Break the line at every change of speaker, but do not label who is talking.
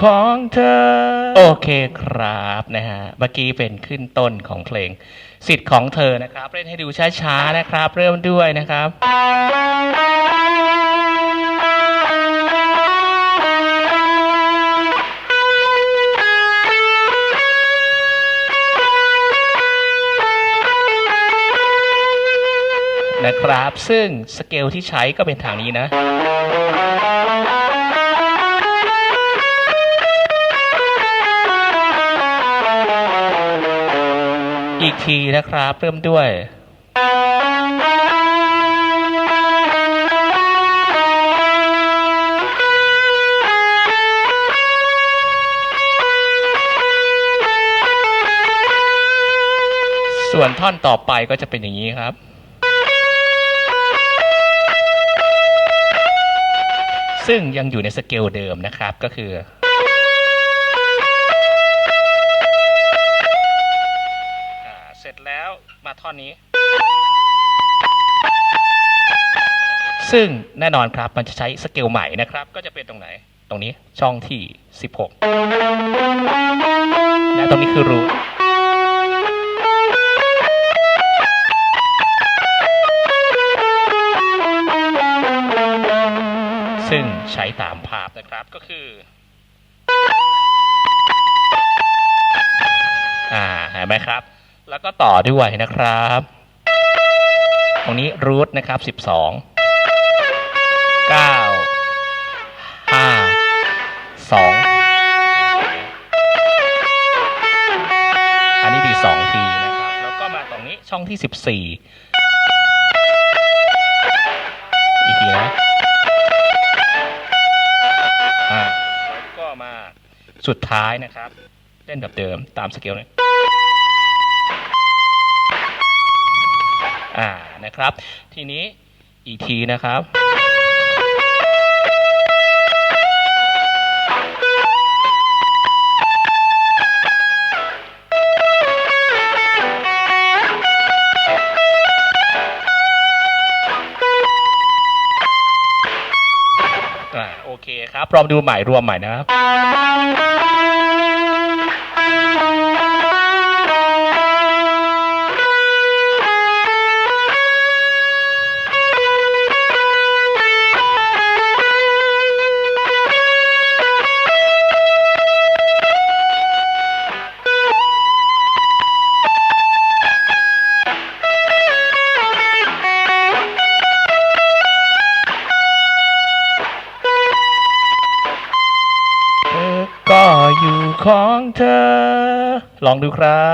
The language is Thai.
ของเธอ โอเคครับนะฮะเมื่อกี้เป็นขึ้นต้นของเพลง สิทธิ์ของเธอนะครับ เล่นให้ดูช้าๆนะครับ เริ่มด้วยนะครับนะครับ ซึ่งสเกลที่ใช้ก็เป็นทางนี้นะีกทีนะครับ เริ่มด้วยส่วนท่อนต่อไปก็จะเป็นอย่างนี้ครับ ซึ่งยังอยู่ในสเกลเดิมนะครับก็คือ มาท่อนนี้ ซึ่งแน่นอนครับมันจะใช้สเกลใหม่นะครับ ก็จะเป็นตรงไหน ตรงนี้ช่องที่ 16 และตรงนี้คือรูทซึ่งใช้ตามภาพนะครับก็คืออ่าเห็นไหมครับ ก็ต่อด้วยนะครับ ตรงนี้รูทนะครับสิบสองเก้าห้าสองอันนี้ดีสองทีนะครับ แล้วก็มาตรงนี้ช่องที่สิบสี่อีกทีนะอ่าแล้วก็มาสุดท้ายนะครับ เล่นแบบเดิมตามสเกลเลย อ่านะครับ ทีนี้อีกทีนะครับอ่าโอเคครับลองดูใหม่รวมใหม่นะครับ อยู่ของเธอ ลองดูครับ